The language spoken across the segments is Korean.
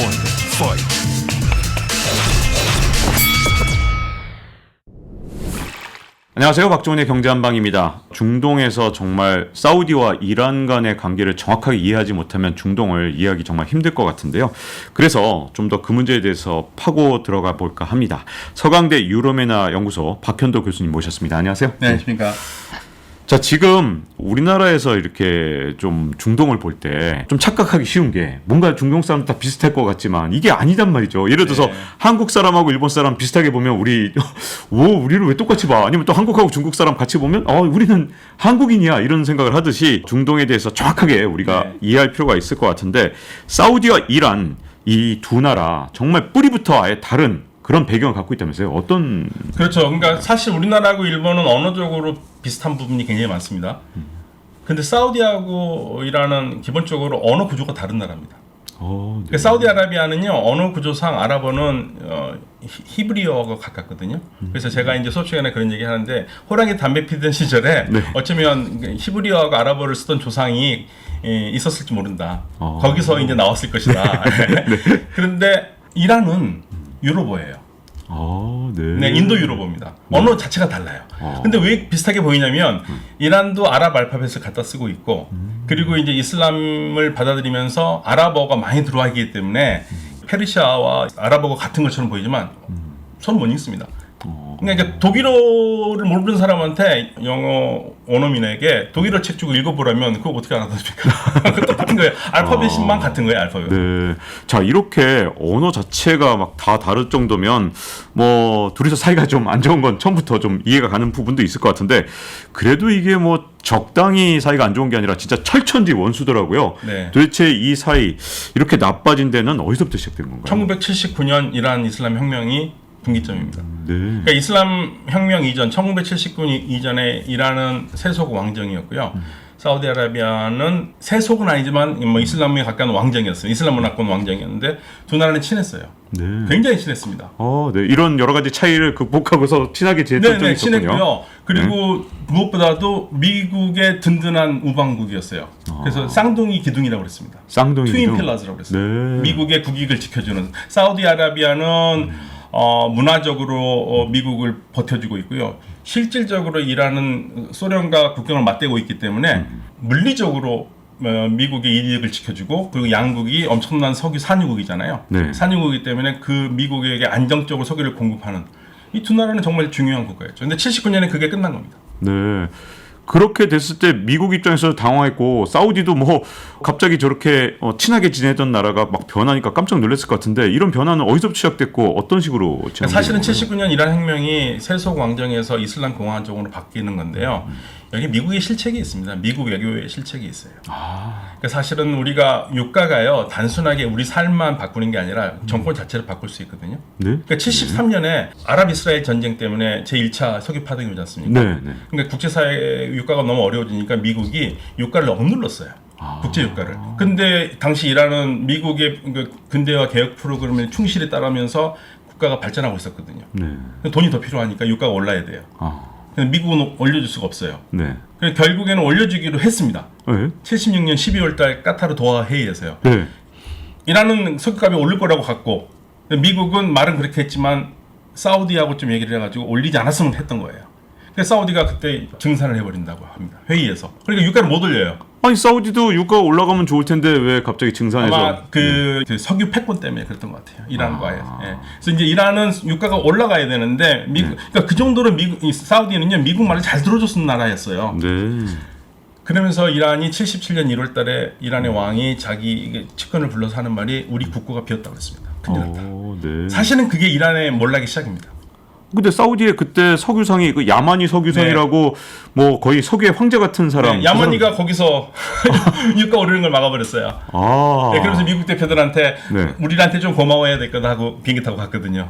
one, fight. 안녕하세요. 박종훈의 경제한방입니다. 중동에서 정말 사우디와 이란 간의 관계를 정확하게 이해하지 못하면 중동을 이해하기 정말 힘들 것 같은데요. 그래서 좀 더 그 문제에 대해서 파고 들어가 볼까 합니다. 서강대 유로메나 연구소 박현도 교수님 모셨습니다. 안녕하세요. 네, 안녕하십니까. 자, 지금 우리나라에서 이렇게 좀 중동을 볼 때 좀 착각하기 쉬운 게 뭔가 중동 사람 다 비슷할 것 같지만 이게 아니단 말이죠. 예를 들어서 네. 한국 사람하고 일본 사람 비슷하게 보면 우리 오, 우리를 왜 똑같이 봐? 아니면 또 한국하고 중국 사람 같이 보면 어, 우리는 한국인이야. 이런 생각을 하듯이 중동에 대해서 정확하게 우리가 네. 이해할 필요가 있을 것 같은데 사우디와 이란 이 두 나라 정말 뿌리부터 아예 다른 그런 배경을 갖고 있다면서요. 어떤 그렇죠. 그러니까 사실 우리나라하고 일본은 언어적으로 비슷한 부분이 굉장히 많습니다. 근데 사우디하고 이란은 기본적으로 언어 구조가 다른 나라입니다. 어, 네. 그러니까 사우디아라비아는요 언어 구조상 아랍어는 어, 히- 히브리어가 가깝거든요. 그래서 제가 이제 수업 시간에 그런 얘기 하는데 호랑이 담배 피던 시절에 네. 어쩌면 그 히브리어하고 아랍어를 쓰던 조상이 예, 있었을지 모른다. 어. 거기서 이제 나왔을 것이다. 그런데 이란은 유로보예요. 아, 네. 네, 인도 유로보입니다. 언어 자체가 달라요. 어. 근데 왜 비슷하게 보이냐면 이란도 아랍 알파벳을 갖다 쓰고 있고 음. 그리고 이제 이슬람을 받아들이면서 아랍어가 많이 들어와 있기 때문에 페르시아와 아랍어가 같은 것처럼 보이지만 서로 못 읽습니다. 그러니까 독일어를 모르는 사람한테 영어 원어민에게 독일어 책 주고 읽어보라면 그거 어떻게 알아듣습니까? 그 똑같은 거예요. 알파벳만 같은 거예요. 알파벳. 네. 자, 이렇게 언어 자체가 막 다 다를 정도면 뭐 둘이서 사이가 좀 안 좋은 건 처음부터 좀 이해가 가는 부분도 있을 것 같은데 그래도 이게 뭐 적당히 사이가 안 좋은 게 아니라 진짜 철천지 원수더라고요. 네. 도대체 이 사이 이렇게 나빠진 데는 어디서부터 시작된 건가요? 1979년 이란 이슬람 혁명이 분기점입니다. 네. 그러니까 이슬람 혁명 이전 1979년 이전에 이란은 세속 왕정이었고요. 사우디아라비아는 세속은 아니지만 뭐 이슬람에 가까운 왕정이었어요. 이슬람 문화권 왕정이었는데 두 나라는 친했어요. 네. 굉장히 친했습니다. 어, 네. 이런 여러 가지 차이를 극복하고서 친하게 지냈던 적이 네네 있었군요. 네. 친했고요. 그리고 무엇보다도 미국의 든든한 우방국이었어요. 그래서 쌍둥이 기둥이라고 그랬습니다. 쌍둥이 트윈. 필라즈라고 그랬어요. 네. 미국의 국익을 지켜주는 사우디아라비아는 어, 문화적으로 어, 미국을 버텨주고 있고요. 실질적으로 이란은 소련과 국경을 맞대고 있기 때문에 물리적으로 어, 미국의 이익을 지켜주고 그리고 양국이 엄청난 석유 산유국이잖아요. 네. 산유국이기 때문에 그 미국에게 안정적으로 석유를 공급하는 이 두 나라는 정말 중요한 국가였죠. 근데 79년에 그게 끝난 겁니다. 네. 그렇게 됐을 때 미국 입장에서 당황했고 사우디도 뭐 갑자기 저렇게 어, 친하게 지내던 나라가 막 변하니까 깜짝 놀랐을 것 같은데 이런 변화는 어디서부터 시작됐고 어떤 식으로 사실은 건가요? 79년 이란 혁명이 세속 왕정에서 이슬람 공화정으로 바뀌는 건데요. 여기 미국의 실책이 있습니다. 미국 외교의 실책이 있어요. 아, 그러니까 사실은 우리가 유가가요 단순하게 우리 삶만 바꾸는 게 아니라 정권 자체를 바꿀 수 있거든요. 네. 그러니까 73년에 아랍 이스라엘 전쟁 때문에 제 1차 석유 파동이 오지 않습니까? 네, 네. 그러니까 국제사회 유가가 너무 어려워지니까 미국이 유가를 억눌렀어요. 아. 국제 유가를. 근데 당시 이란은 미국의 그 근대화 개혁 프로그램에 충실히 따르면서 국가가 발전하고 있었거든요. 네. 돈이 더 필요하니까 유가가 올라야 돼요. 아, 미국은 올려줄 수가 없어요. 네. 그래서 결국에는 올려주기로 했습니다. 네. 76년 12월 달 까타르 도하 회의에서요. 네. 이란은 석유값이 오를 거라고 갔고 미국은 말은 그렇게 했지만 사우디하고 좀 얘기를 해가지고 올리지 않았으면 했던 거예요. 그래서 사우디가 그때 증산을 해버린다고 합니다. 회의에서. 그러니까 유가를 못 올려요. 아니 사우디도 유가 올라가면 좋을 텐데 왜 갑자기 증산해서 아마 그, 그 석유 패권 때문에 그랬던 것 같아요. 이란과의. 아. 예. 그래서 이제 이란은 유가가 올라가야 되는데 미국, 그러니까 그 정도로 미국, 이 사우디는요 미국 말을 잘 들어줬던 나라였어요. 네. 그러면서 이란이 77년 1월 달에 이란의 왕이 자기 측근을 불러서 하는 말이 우리 국고가 비었다고 그랬습니다. 큰일 났다. 어, 네. 사실은 그게 이란의 몰락의 시작입니다. 근데 사우디에 그때 석유상이 그 야마니 석유상이라고 뭐 거의 석유의 황제 같은 사람 네, 야마니가 거기서 유가 오르는 걸 막아버렸어요. 아. 네, 그러면서 미국 대표들한테 네. 우리한테 좀 고마워해야 될 거다 하고 비행기 타고 갔거든요.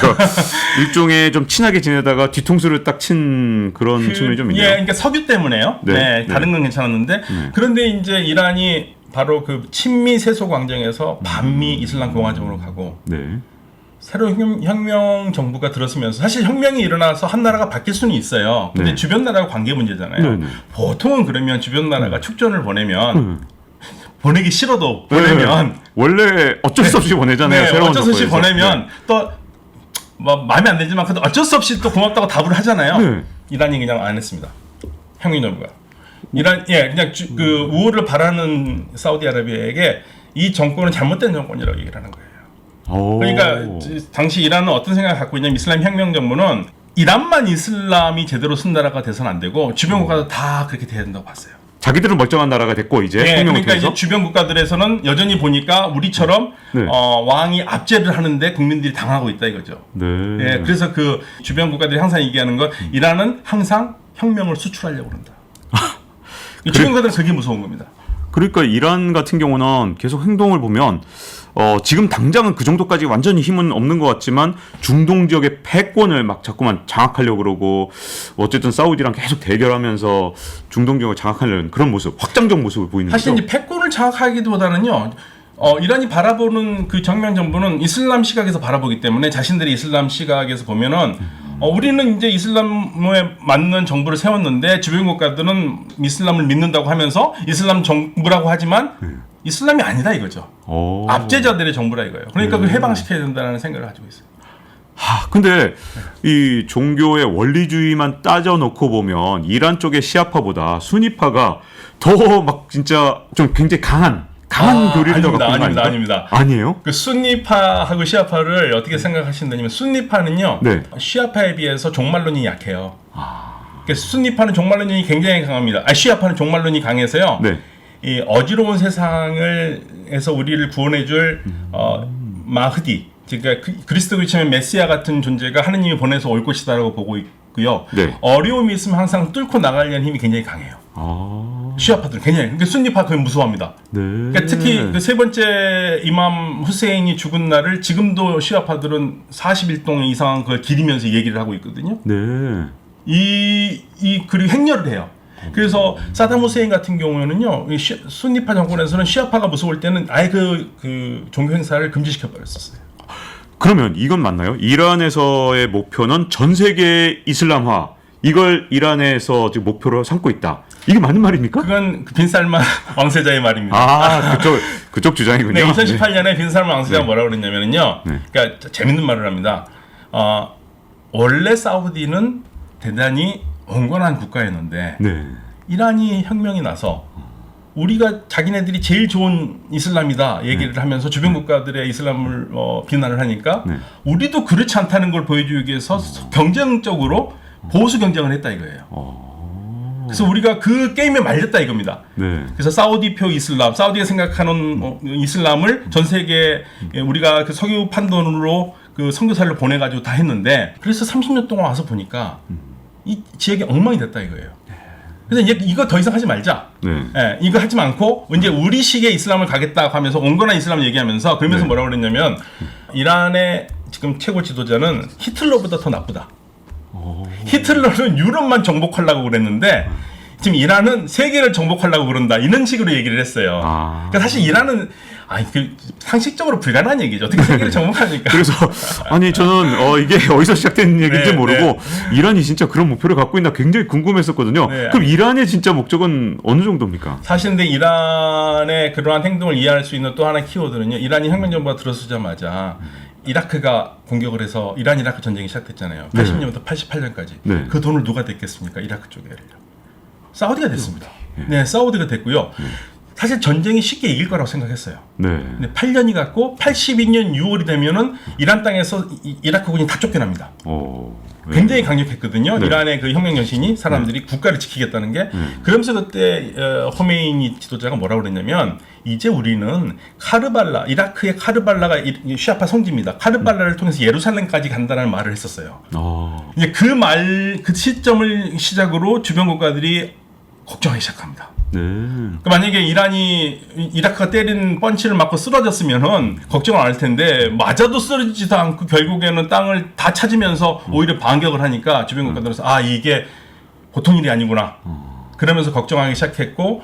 그러니까 일종의 좀 친하게 지내다가 뒤통수를 딱 친 그런 측면이 좀 예, 있네요. 그러니까 석유 때문에요. 네, 네, 네. 다른 건 괜찮았는데 그런데 이제 이란이 바로 그 친미 세속 왕정에서 반미 이슬람 공화정으로 가고 네. 새로운 혁명, 혁명 정부가 들어서면서 사실 혁명이 일어나서 한 나라가 바뀔 수는 있어요. 근데 네. 주변 나라와 관계 문제잖아요. 네, 네. 보통은 그러면 주변 나라가 축전을 보내면 음. 보내기 싫어도 보내면 네. 원래 어쩔 수 없이 보내잖아요. 네, 새로운 어쩔 수 없이. 보내면 또 뭐, 마음에 안 들지만 그래도 어쩔 수 없이 또 고맙다고 답을 하잖아요. 네. 이란이 그냥 안 했습니다. 형민 정부가 이란 예 그냥 주, 그 우호를 바라는 사우디아라비아에게 이 정권은 잘못된 정권이라고 얘기를 하는 거예요. 오. 그러니까 지- 당시 이란은 어떤 생각을 갖고 있냐면 이슬람 혁명 정부는 이란만 이슬람이 제대로 쓴 나라가 돼서는 안 되고 주변 국가도 다 그렇게 돼야 된다고 봤어요. 자기들은 멀쩡한 나라가 됐고 이제 네, 그러니까 통해서 이제 주변 국가들에서는 여전히 보니까 우리처럼 네. 어, 왕이 압제를 하는데 국민들이 당하고 있다 이거죠. 네. 예, 그래서 그 주변 국가들이 항상 얘기하는 건 이란은 항상 혁명을 수출하려고 그런다. 이 주변 국가들은 그게 무서운 겁니다. 그러니까 이란 같은 경우는 계속 행동을 보면 어, 지금 당장은 그 정도까지 완전히 힘은 없는 것 같지만 중동 지역의 패권을 막 자꾸만 장악하려고 그러고 어쨌든 사우디랑 계속 대결하면서 중동 지역을 장악하려는 그런 모습, 확장적 모습을 보이는 사실 거죠. 이제 패권을 장악하기보다는요. 어, 이란이 바라보는 그 정면 정부는 이슬람 시각에서 바라보기 때문에 자신들이 이슬람 시각에서 보면은 어, 우리는 이제 이슬람에 맞는 정부를 세웠는데 주변 국가들은 이슬람을 믿는다고 하면서 이슬람 정부라고 하지만 이슬람이 아니다 이거죠. 오. 압제자들의 정부라 이거예요. 그러니까 그걸 해방시켜야 된다는 생각을 가지고 있어요. 하, 근데 이 종교의 원리주의만 따져 놓고 보면 이란 쪽의 시아파보다 수니파가 더 막 진짜 좀 굉장히 강한 강한 아, 교리를 더 아닙니다, 갖고 있는 거 아닙니다, 아닙니까? 아니에요? 그 순니파하고 시아파를 어떻게 생각하신다면 순니파는요 네. 시아파에 비해서 종말론이 약해요. 그러니까 순니파는 종말론이 굉장히 강합니다. 아 시아파는 종말론이 강해서요. 네. 이 어지러운 세상을 에서 우리를 구원해줄 어, 마흐디, 그러니까 그- 그리스도 교 치면 메시아 같은 존재가 하느님이 보내서 올 것이다라고 보고 있고요. 네. 어려움이 있으면 항상 뚫고 나가려는 힘이 굉장히 강해요. 아. 시아파들은 굉장히 그러니까 그걸 무서워합니다. 네. 그러니까 특히 그 세 번째 이맘 후세인이 죽은 날을 지금도 시아파들은 40일 동안 이상한 걸 기리면서 얘기를 하고 있거든요. 네. 이, 이, 그리고 행렬을 해요. 그래서 사담 후세인 같은 경우에는요, 이 시, 순니파 정권에서는 시아파가 무서울 때는 아예 그, 그 종교 행사를 금지시켜 버렸었어요. 그러면 이건 맞나요? 이란에서의 목표는 전 세계 이슬람화 이걸 이란에서 지금 목표로 삼고 있다. 이게 맞는 말입니까? 그건 그 빈살만 왕세자의 말입니다. 아 그쪽 그쪽 주장이군요. 네, 2018년에 빈살만 왕세자가 네. 뭐라 그랬냐면요. 네. 그러니까 자- 재밌는 말을 합니다. 어, 원래 사우디는 대단히 온건한 국가였는데 네. 이란이 혁명이 나서 우리가 자기네들이 제일 좋은 이슬람이다 얘기를 하면서 주변 국가들의 이슬람을 어, 비난을 하니까 네. 우리도 그렇지 않다는 걸 보여주기 위해서 경쟁적으로 보수 경쟁을 했다 이거예요. 어. 그래서 우리가 그 게임에 말렸다 이겁니다. 네. 그래서 사우디표 이슬람, 사우디가 생각하는 어, 이슬람을 전 세계 에 우리가 그 석유 판돈으로 그 선교사를 보내가지고 다 했는데 그래서 30년 동안 와서 보니까 이 지역이 엉망이 됐다 이거예요. 그래서 이제 이거 더 이상 하지 말자. 네. 예, 이거 하지 않고 이제 우리식의 이슬람을 가겠다 하면서 온건한 이슬람을 얘기하면서 그러면서 네. 뭐라 그랬냐면 이란의 지금 최고 지도자는 히틀러보다 더 나쁘다. 히틀러는 유럽만 정복하려고 그랬는데 지금 이란은 세계를 정복하려고 그런다 이런 식으로 얘기를 했어요. 아. 그러니까 사실 이란은 아니 그 상식적으로 불가능한 얘기죠. 어떻게 세계를 정복하니까? 그래서 아니 저는 어 이게 어디서 시작된 얘기인지 네, 모르고 이란이 진짜 그런 목표를 갖고 있나 굉장히 궁금했었거든요. 네. 그럼 이란의 진짜 목적은 어느 정도입니까? 사실 근데 이란의 그러한 행동을 이해할 수 있는 또 하나의 키워드는요. 이란이 혁명 정부가 들어서자마자 이라크가 공격을 해서 이란 이라크 전쟁이 시작됐잖아요. 네. 80년부터 88년까지. 네. 그 돈을 누가 댔겠습니까? 이라크 쪽에요. 사우디가 됐습니다. 네, 사우디가 됐고요. 사실 전쟁이 쉽게 이길 거라고 생각했어요. 네. 근데 8년이 갔고 82년 6월이 되면은 이란 땅에서 이- 이라크군이 다 쫓겨납니다. 어. 네. 굉장히 강력했거든요. 네. 이란의 그 혁명 여신이 사람들이 국가를 지키겠다는 게 그러면서 그때 어, 호메이니 지도자가 뭐라고 그랬냐면 이제 우리는 카르발라 이라크의 카르발라가 시아파 성지입니다. 카르발라를 통해서 예루살렘까지 간다는 말을 했었어요. 어. 이제 그 말 그 시점을 시작으로 주변 국가들이 걱정하기 시작합니다. 네. 만약에 이란이 이- 이라크가 때린 펀치를 맞고 쓰러졌으면은 걱정을 안 할 텐데 맞아도 쓰러지지도 않고 결국에는 땅을 다 찾으면서 오히려 반격을 하니까 주변 국가들에서 아 이게 보통 일이 아니구나. 그러면서 걱정하기 시작했고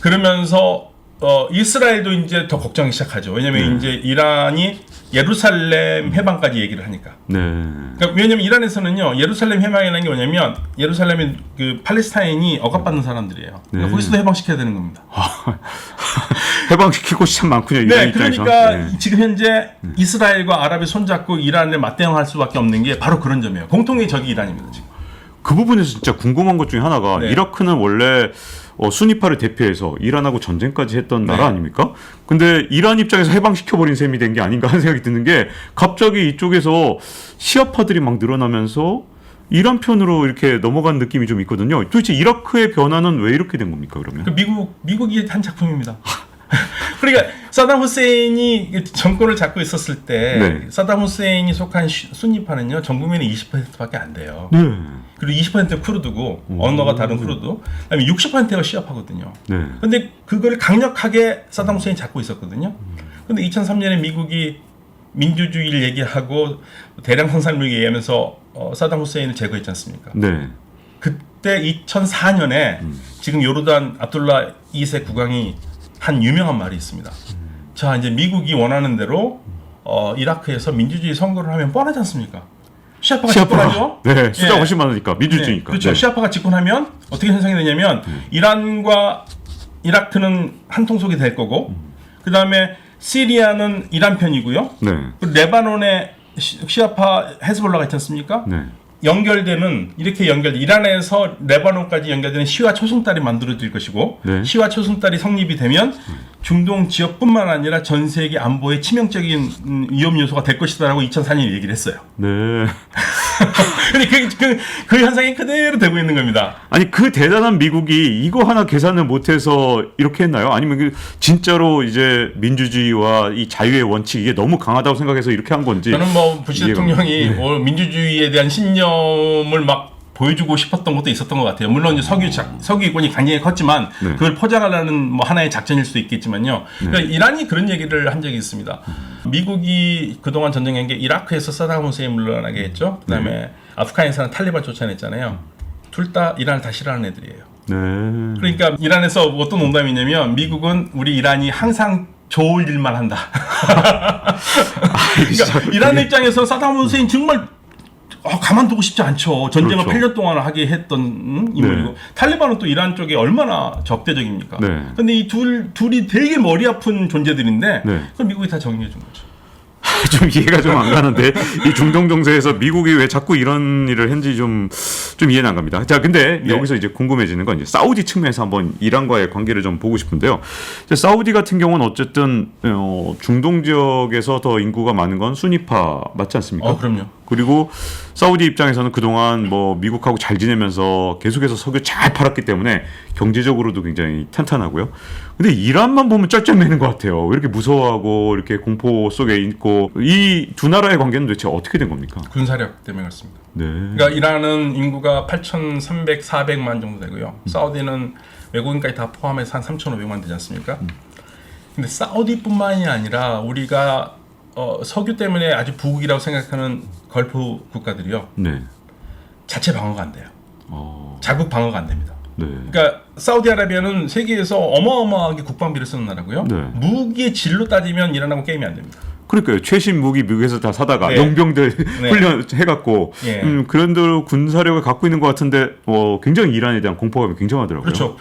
그러면서 어, 이스라엘도 이제 더 걱정이 시작하죠. 왜냐면 이제 이란이 예루살렘 해방까지 얘기를 하니까. 네. 그러니까 왜냐면 이란에서는요 예루살렘 해방이라는 게 뭐냐면 예루살렘이 그 팔레스타인이 억압받는 사람들이에요. 그러니까 네. 거기서도 해방시켜야 되는 겁니다. 해방시키고 참 많군요. 이란 네, 입장에서. 그러니까 네. 지금 현재 이스라엘과 아랍이 손잡고 이란을 맞대응할 수밖에 없는 게 바로 그런 점이에요. 공통의 적이 이란입니다. 지금. 그 부분에서 진짜 궁금한 것 중에 하나가 네. 이라크는 원래 어, 순위파를 대표해서 이란하고 전쟁까지 했던 나라 네. 아닙니까? 근데 이란 입장에서 해방시켜버린 셈이 된 게 아닌가 하는 생각이 드는 게 갑자기 이쪽에서 시아파들이 막 늘어나면서 이란 편으로 이렇게 넘어간 느낌이 좀 있거든요. 도대체 이라크의 변화는 왜 이렇게 된 겁니까 그러면? 그 미국 미국이 한 작품입니다. 그러니까 사담 후세인이 정권을 잡고 있었을 때 네. 사담 후세인이 속한 시- 순위파는요 전 국민의 20%밖에 안 돼요. 네. 그리고 20% 쿠르드고 언어가 다른 쿠르드, 그다음에 60%가 시아파거든요. 네. 근데 그걸 강력하게 사담 후세인이 잡고 있었거든요. 근데 2003년에 미국이 민주주의를 얘기하고 대량 생산을 얘기하면서 어, 사담 후세인을 제거했지 않습니까? 네. 그때 2004년에 지금 요르단 압둘라 2세 국왕이 한 유명한 말이 있습니다. 자, 이제 미국이 원하는 대로 어, 이라크에서 민주주의 선거를 하면 뻔하지 않습니까? 시아파가 집권하죠? 네. 숫자 예. 훨씬 많으니까 민주주의니까. 네, 그렇죠. 네. 시아파가 집권하면 어떻게 현상이 되냐면 이란과 이라크는 한 통속이 될 거고 그 다음에 시리아는 이란 편이고요. 네. 그리고 레바논에 시- 시아파 헤즈볼라가 있지 않습니까? 네. 연결되는 이렇게 연결 이란에서 레바논까지 연결되는 시와 초승달이 만들어질 것이고 네. 시와 초승달이 성립이 되면 중동 지역뿐만 아니라 전 세계 안보에 치명적인 음, 위험 요소가 될 것이다라고 2004년에 얘기를 했어요. 네. 근데 그, 그, 그 현상이 그대로 되고 있는 겁니다. 아니 그 대단한 미국이 이거 하나 계산을 못해서 이렇게 했나요? 아니면 그 진짜로 이제 민주주의와 이 자유의 원칙 이게 너무 강하다고 생각해서 이렇게 한 건지 저는 뭐 부시 대통령이 어, 민주주의에 대한 신념을 막 보여주고 싶었던 것도 있었던 것 같아요. 물론 이제 석유 작, 석유 이권이 굉장히 컸지만 네. 그걸 포장하려는 뭐 하나의 작전일 수도 있겠지만요. 그러니까 이란이 그런 얘기를 한 적이 있습니다. 미국이 그동안 전쟁한 게 이라크에서 사담 후세인 물러나게 했죠. 그다음에 네. 아프가니스탄 탈리반 쫓아냈잖아요. 둘 다 이란을 다 싫어하는 애들이에요. 네. 그러니까 이란에서 어떤 농담이냐면 미국은 우리 이란이 항상 좋을 일만 한다. 그러니까 이란 입장에서 사담 후세인 정말 어, 가만두고 싶지 않죠. 전쟁을 그렇죠. 8년 동안 하게 했던 음, 인물이고 네. 탈리반은 또 이란 쪽에 얼마나 적대적입니까? 네. 근데 이 둘 둘이 되게 머리 아픈 존재들인데 네. 그럼 미국이 다 정리해 준 거죠. 좀 이해가 좀 안 가는데 이 중동 정세에서 미국이 왜 자꾸 이런 일을 했는지 좀 좀 이해는 안 갑니다. 자, 근데 네. 여기서 이제 궁금해지는 건 이제 사우디 측면에서 한번 이란과의 관계를 좀 보고 싶은데요. 사우디 같은 경우는 어쨌든 어, 중동 지역에서 더 인구가 많은 건 순위파 맞지 않습니까? 어, 그럼요. 그리고 사우디 입장에서는 그동안 뭐 미국하고 잘 지내면서 계속해서 석유 잘 팔았기 때문에 경제적으로도 굉장히 탄탄하고요. 근데 이란만 보면 쩔쩔매는 것 같아요. 왜 이렇게 무서워하고 이렇게 공포 속에 있고 이 두 나라의 관계는 도대체 어떻게 된 겁니까? 군사력 때문에 그렇습니다. 네. 그러니까 이란은 인구가 8,300, 400만 정도 되고요. 사우디는 외국인까지 다 포함해서 한 3,500만 되지 않습니까? 근데 사우디뿐만이 아니라 우리가 어, 석유 때문에 아주 부국이라고 생각하는 걸프 국가들이요. 네. 자체 방어가 안 돼요. 어. 자국 방어가 안 됩니다. 네. 그러니까 사우디아라비아는 세계에서 어마어마하게 국방비를 쓰는 나라고요. 네. 무기의 질로 따지면 이란하고 게임이 안 됩니다. 그러니까요. 최신 무기 미국에서 다 사다가 네. 용병들 네. 훈련 해갖고 예. 음, 그런 대로 군사력을 갖고 있는 것 같은데 어, 굉장히 이란에 대한 공포감이 굉장하더라고요. 그렇죠.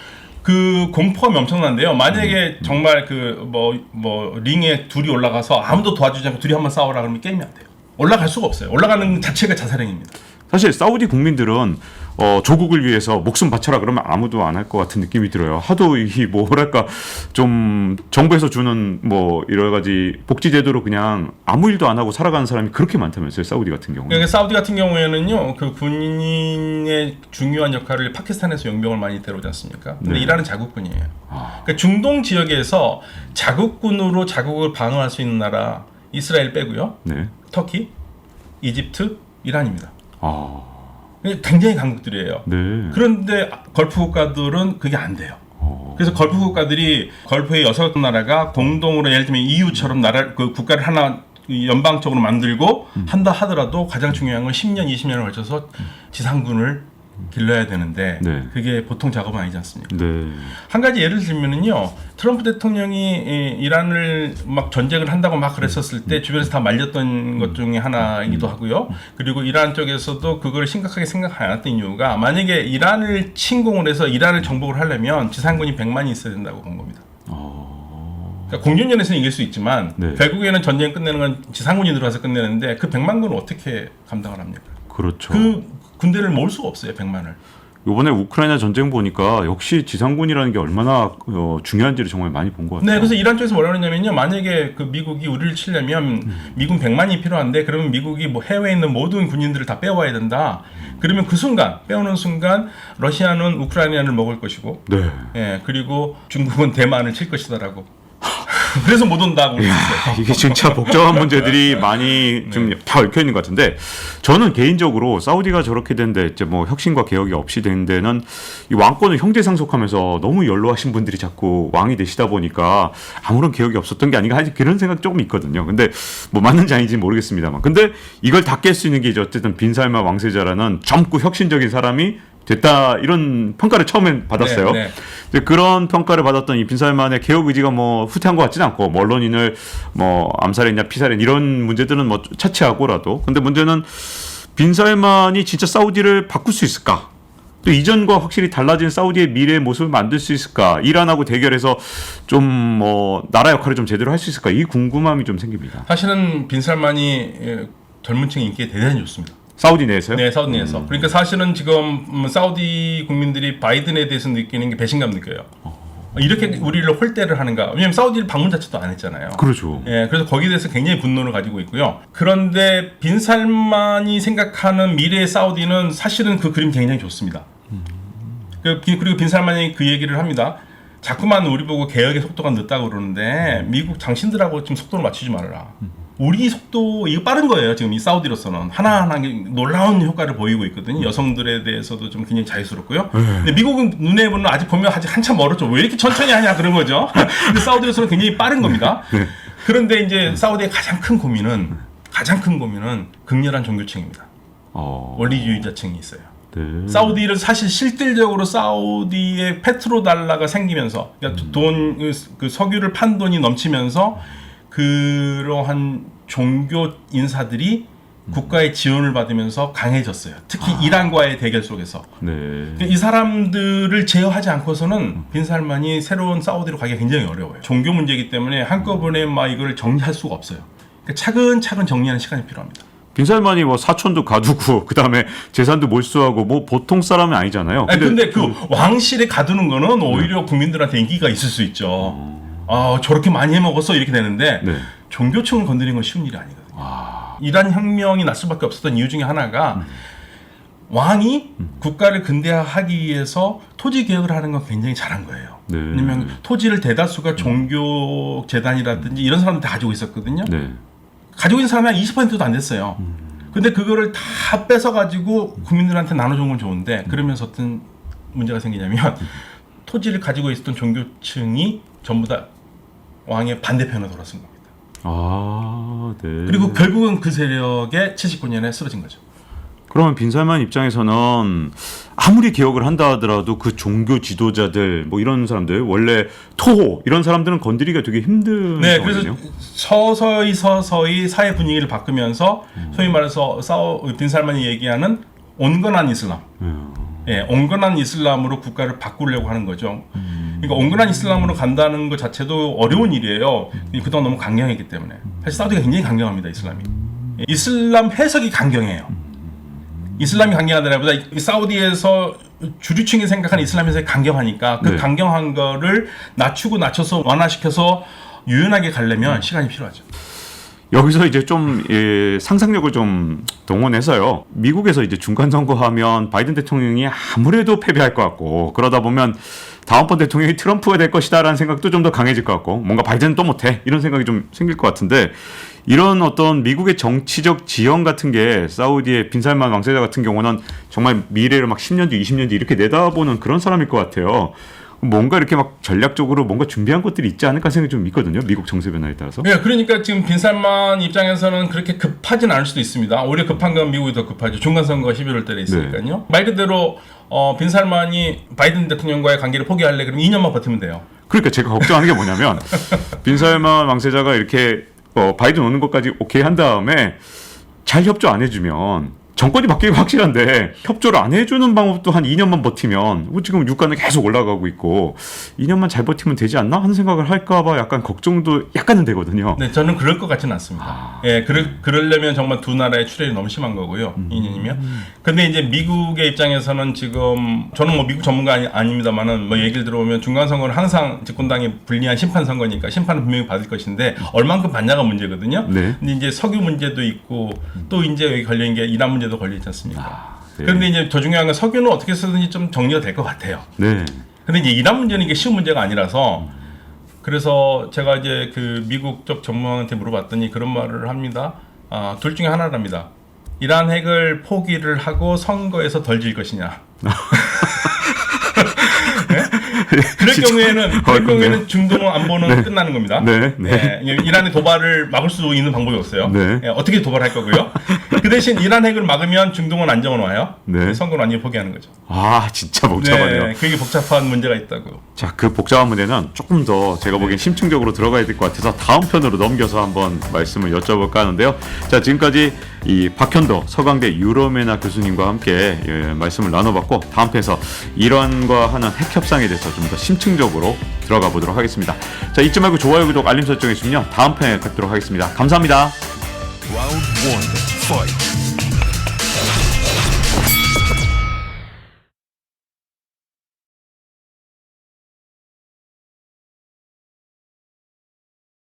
그 공포감이 엄청난데요. 만약에 음. 정말 그 뭐 뭐 링에 둘이 올라가서 아무도 도와주지 않고 둘이 한번 싸우라 그러면 게임이 안 돼요. 올라갈 수가 없어요. 올라가는 자체가 자살행위입니다. 사실 사우디 국민들은 어, 조국을 위해서 목숨 바쳐라 그러면 아무도 안 할 것 같은 느낌이 들어요. 하도 이 뭐랄까 좀 정부에서 주는 뭐 여러 가지 복지 제도로 그냥 아무 일도 안 하고 살아가는 사람이 그렇게 많다면서요. 사우디 같은 경우는. 그러니까 사우디 같은 경우에는요, 그 군인의 중요한 역할을 파키스탄에서 용병을 많이 데려오지 않습니까? 근데 네. 이란은 자국군이에요. 아. 그러니까 중동 지역에서 자국군으로 자국을 방어할 수 있는 나라 이스라엘 빼고요, 네. 터키, 이집트, 이란입니다. 아. 굉장히 강국들이에요. 네. 그런데 걸프 국가들은 그게 안 돼요. 어. 그래서 걸프 국가들이 걸프의 여섯 나라가 공동으로 예를 들면 EU처럼 나라 그 국가를 하나 연방적으로 만들고 한다 하더라도 가장 중요한 건 10년, 20년을 걸쳐서 지상군을 길러야 되는데 네. 그게 보통 작업은 아니지 않습니까? 네. 한 가지 예를 들면은요 트럼프 대통령이 이 이란을 막 전쟁을 한다고 막 그랬었을 때 주변에서 다 말렸던 것 중에 하나이기도 하고요 그리고 이란 쪽에서도 그걸 심각하게 생각하지 않았던 이유가 만약에 이란을 침공을 해서 이란을 정복을 하려면 지상군이 100만이 있어야 된다고 본 겁니다. 그러니까 공중전에서는 이길 수 있지만 네. 결국에는 전쟁 끝내는 건 지상군이 들어와서 끝내는데 그 100만 군을 어떻게 감당을 합니까? 그렇죠. 그 군대를 모을 수가 없어요 100만을. 이번에 우크라이나 전쟁 보니까 역시 지상군이라는 게 얼마나 어, 중요한지를 정말 많이 본 것 같아요. 네, 그래서 이란 쪽에서 뭐라 그러냐면요. 만약에 그 미국이 우리를 치려면 미군 100만이 필요한데 그러면 미국이 뭐 해외에 있는 모든 군인들을 다 빼와야 된다. 그러면 그 순간 빼오는 순간 러시아는 우크라이나를 먹을 것이고 네. 예, 그리고 중국은 대만을 칠 것이다라고. 그래서 못 온다고 이야. 이게 진짜 복잡한 문제들이 많이 좀다 얽혀 있는 것 같은데 저는 개인적으로 사우디가 저렇게 된데 이제 뭐 혁신과 개혁이 없이 된 데는 이 왕권을 형제 상속하면서 너무 연로하신 분들이 자꾸 왕이 되시다 보니까 아무런 개혁이 없었던 게 아닌가 하는 그런 생각 조금 있거든요. 근데 뭐 맞는지 아닌지 모르겠습니다만 근데 이걸 다 깰 수 있는 게 이제 어쨌든 빈살마 왕세자라는 젊고 혁신적인 사람이 됐다 이런 평가를 처음엔 받았어요. 네, 네. 그런 평가를 받았던 이 빈살만의 개혁 의지가 뭐 후퇴한 것 같지는 않고 뭐 언론인을 뭐 암살했냐 피살했냐 이런 문제들은 뭐 차치하고라도 근데 문제는 빈살만이 진짜 사우디를 바꿀 수 있을까? 또 이전과 확실히 달라진 사우디의 미래의 모습을 만들 수 있을까? 이란하고 대결해서 좀 뭐 나라 역할을 좀 제대로 할 수 있을까? 이 궁금함이 좀 생깁니다. 사실은 빈살만이 예, 젊은 층 인기가 대단히 좋습니다. 사우디 내에서요? 네, 사우디에서. 그러니까 사실은 지금 음, 사우디 국민들이 바이든에 대해서 느끼는 게 배신감 느껴요. 이렇게 우리를 홀대를 하는가? 왜냐면 사우디를 방문 자체도 안 했잖아요. 그렇죠. 예, 그래서 거기에 대해서 굉장히 분노를 가지고 있고요. 그런데 빈살만이 생각하는 미래의 사우디는 사실은 그 그림 굉장히 좋습니다. 그- 그리고 빈살만이 그 얘기를 합니다. 자꾸만 우리 보고 개혁의 속도가 늦다고 그러는데 미국 당신들하고 지금 속도를 맞추지 말아라. 우리 속도 이거 빠른 거예요. 지금 이 사우디로서는 하나하나 놀라운 효과를 보이고 있거든요. 여성들에 대해서도 좀 굉장히 자유스럽고요. 근데 미국은 눈에 보면 아직 보면 아직 한참 멀었죠. 왜 이렇게 천천히 하냐 그런 거죠. 근데 사우디로서는 굉장히 빠른 겁니다. 그런데 이제 사우디의 가장 큰 고민은 가장 큰 고민은 극렬한 종교층입니다. 어. 원리주의자층이 있어요. 네. 사우디를 사실 실질적으로 사우디의 페트로 달러가 생기면서 그러니까 돈, 그, 그 석유를 판 돈이 넘치면서 그러한 종교 인사들이 국가의 지원을 받으면서 강해졌어요. 특히 이란과의 대결 속에서. 네. 그러니까 이 사람들을 제어하지 않고서는 빈살만이 새로운 사우디로 가기가 굉장히 어려워요. 종교 문제이기 때문에 한꺼번에 막 이걸 정리할 수가 없어요. 그러니까 차근차근 정리하는 시간이 필요합니다. 빈살만이 뭐 사촌도 가두고 그다음에 재산도 몰수하고 뭐 보통 사람은 아니잖아요. 아니, 근데, 그 왕실에 가두는 거는 오히려 국민들한테 인기가 있을 수 있죠. 아 저렇게 많이 해 먹었어 이렇게 되는데 네. 종교층을 건드리는 건 쉬운 일이 아니거든요. 이란 혁명이 날 수밖에 없었던 이유 중에 하나가 왕이 국가를 근대화하기 위해서 토지 개혁을 하는 건 굉장히 잘한 거예요. 네. 왜냐면 토지를 대다수가 종교 재단이라든지 이런 사람들 다 가지고 있었거든요. 네. 가지고 있는 사람이 한 20%도 안 됐어요. 근데 그거를 다 뺏어가지고 국민들한테 나눠준 건 좋은데 그러면서 어떤 문제가 생기냐면 토지를 가지고 있었던 종교층이 전부 다 왕의 반대편으로 돌아선 겁니다. 아, 네. 그리고 결국은 그 세력의 79년에 쓰러진 거죠. 그러면 빈살만 입장에서는 아무리 개혁을 한다 하더라도 그 종교 지도자들 뭐 이런 사람들 원래 토호 이런 사람들은 건드리기가 되게 힘든 네, 그래서 상황이거든요. 서서히 서서히 사회 분위기를 바꾸면서 음. 소위 말해서 사우 빈살만이 얘기하는 온건한 이슬람. 음. 예, 온건한 이슬람으로 국가를 바꾸려고 하는 거죠. 그러니까 온건한 이슬람으로 간다는 것 자체도 어려운 일이에요. 그동안 너무 강경했기 때문에. 사실 사우디가 굉장히 강경합니다, 이슬람이. 예, 이슬람 해석이 강경해요. 이슬람이 강경하더라보다 이 사우디에서 주류층이 생각하는 이슬람 해석이 강경하니까 그 네. 강경한 거를 낮추고 낮춰서 완화시켜서 유연하게 가려면 시간이 필요하죠. 여기서 이제 좀 예, 상상력을 좀 동원해서요. 미국에서 이제 중간 선거하면 바이든 대통령이 아무래도 패배할 것 같고 그러다 보면 다음번 대통령이 트럼프가 될 것이다라는 생각도 좀 더 강해질 것 같고 뭔가 바이든은 또 못해 이런 생각이 좀 생길 것 같은데 이런 어떤 미국의 정치적 지형 같은 게 사우디의 빈살만 왕세자 같은 경우는 정말 미래를 막 10년 뒤, 20년 뒤 이렇게 내다보는 그런 사람일 것 같아요. 뭔가 이렇게 막 전략적으로 뭔가 준비한 것들이 있지 않을까 생각이 좀 있거든요. 미국 정세 변화에 따라서. 예, 그러니까 지금 빈살만 입장에서는 그렇게 급하진 않을 수도 있습니다. 오히려 급한 건 미국이 더 급하죠. 중간 선거가 11월 달에 있으니까요. 말 그대로 어, 빈살만이 바이든 대통령과의 관계를 포기할래 그럼 2년만 버티면 돼요. 그러니까 제가 걱정하는 게 뭐냐면 빈살만 왕세자가 이렇게 어, 바이든 오는 것까지 오케이 한 다음에 잘 협조 안 해주면 정권이 바뀌기 확실한데 협조를 안 해주는 방법도 한 2년만 버티면 뭐 지금 유가는 계속 올라가고 있고 2년만 잘 버티면 되지 않나 하는 생각을 할까봐 약간 걱정도 약간은 되거든요. 네, 저는 그럴 것 같지는 않습니다. 예, 그러, 그러려면 정말 두 나라의 출혈이 너무 심한 거고요. 2년이면. 근데 이제 미국의 입장에서는 지금 저는 뭐 미국 전문가 아니, 아닙니다만은 뭐 얘기를 들어보면 중간 선거는 항상 집권당이 불리한 심판 선거니까 심판은 분명히 받을 것인데 얼만큼 받냐가 문제거든요. 네. 근데 이제 석유 문제도 있고 또 이제 여기 걸린 게 이란 문제 도 걸려 있지 않습니까? 네. 그런데 이제 더 중요한 건 석유는 어떻게 쓰든지 좀 정리가 될 것 같아요. 네. 근데 이제 이란 문제는 이게 쉬운 문제가 아니라서 그래서 제가 이제 그 미국 쪽 전문가한테 물어봤더니 그런 말을 합니다. 아, 둘 중에 하나랍니다. 이란 핵을 포기를 하고 선거에서 덜 질 것이냐. 네? 그럴 경우에는 그럴 어렵네요. 경우에는 중동 안보는 끝나는 겁니다. 네, 네. 예, 이란의 도발을 막을 수 있는 방법이 없어요. 네. 예, 어떻게 도발할 거고요. 그 대신 이란 핵을 막으면 중동은 안정은 와요. 네. 선거는 완전히 포기하는 거죠. 아 진짜 복잡하네요. 네, 그게 복잡한 문제가 있다고요. 자, 그 복잡한 문제는 조금 더 제가 보기엔 심층적으로 들어가야 될 것 같아서 다음 편으로 넘겨서 한번 말씀을 여쭤볼까 하는데요. 자, 지금까지 이 박현도 서강대 유로메나 교수님과 함께 예, 말씀을 나눠봤고 다음 편에서 이란과 하는 핵 협상에 대해서 좀 더 심층적으로 들어가 보도록 하겠습니다. 자, 잊지 말고 좋아요, 구독, 알림 설정 해 주시면요. 다음 편에 뵙도록 하겠습니다. 감사합니다. Round one, fight.